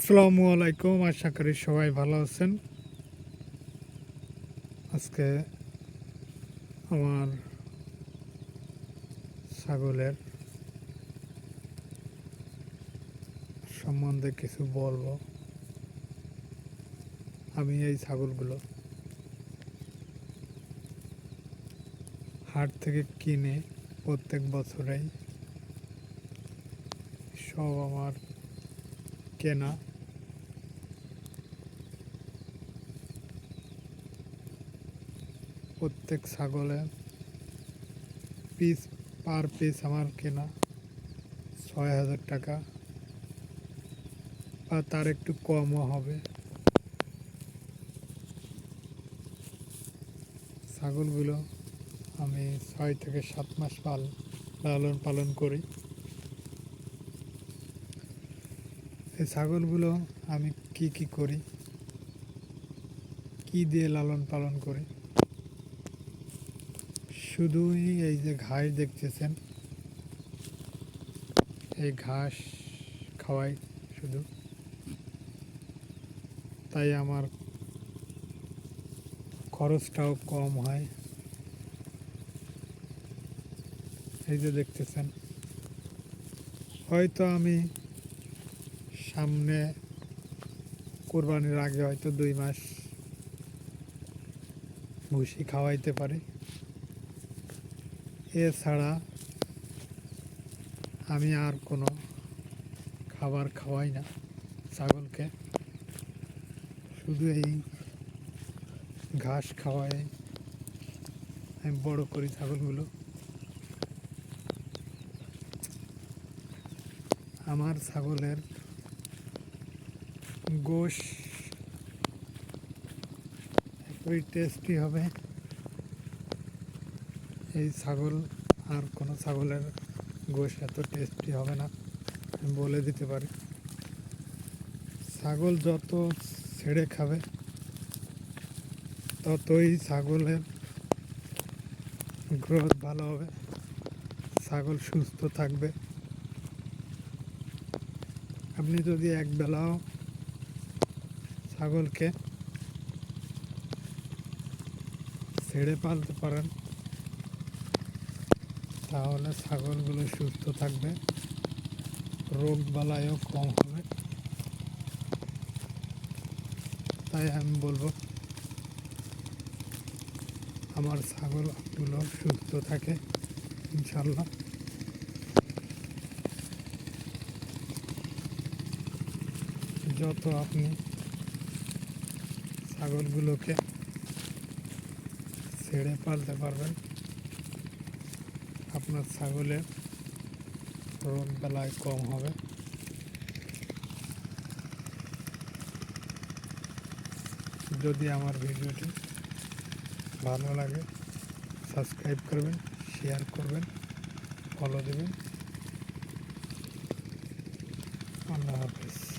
আসসালামু আলাইকুম, আশা করি সবাই ভালো আছেন। আজকে আমার ছাগলের সম্বন্ধে কিছু বলব। আমি এই ছাগলগুলো হাট থেকে কিনে প্রত্যেক বছরেই সব আমার কেনা প্রত্যেক ছাগলে পিস পার পিস আমার কেনা। ছয় হাজার টাকা। বা তার একটু কমও হবে। ছাগলগুলো আমি ছয় থেকে সাত মাস পাল লালন পালন করি। এই ছাগলগুলো আমি কি কি করি? কি দিয়ে লালন পালন করি? শুধুই এই যে ঘাস দেখতেছেন। এই ঘাস খাওয়াই শুধু। তাই আমার খরচটাও কম হয়। এই যে দেখতেছেন। হয়তো আমি সামনে কোরবানির আগে হয়তো দুই মাস ভুসি খাওয়াইতে পারি। এছাড়া আমি আর কোনো খাবার খাওয়াই না ছাগলকে। শুধু এই ঘাস খাওয়াই। আমি বড় করি ছাগলগুলো। আমার ছাগলের গোশ এতই টেস্টি হবে। এই ছাগল আর কোনো ছাগলের গোশ এত টেস্টি হবে না বলে দিতে পারি। ছাগল যত ছেড়ে খাবে, ততই ছাগলের গ্রোথ ভালো হবে। ছাগল সুস্থ থাকবে। আপনি যদি এক বেলাও ছাগলকে ছেড়ে পালতে পারেন তাহলে ছাগলগুলো সুস্থ থাকবে। রোগ বালাইও কম হবে। তাই আমি বলব, আমার ছাগলগুলো সুস্থ থাকে ইনশাল্লাহ যত আপনি ছাগলগুলোকে ছেড়ে পালতে পারবেন আপনার ছাগলের রোগ বেলায় কম হবে। যদি আমার ভিডিওটি ভালো লাগে, সাবস্ক্রাইব করবেন, শেয়ার করবেন ফলো দেবেন। আল্লাহ হাফেজ।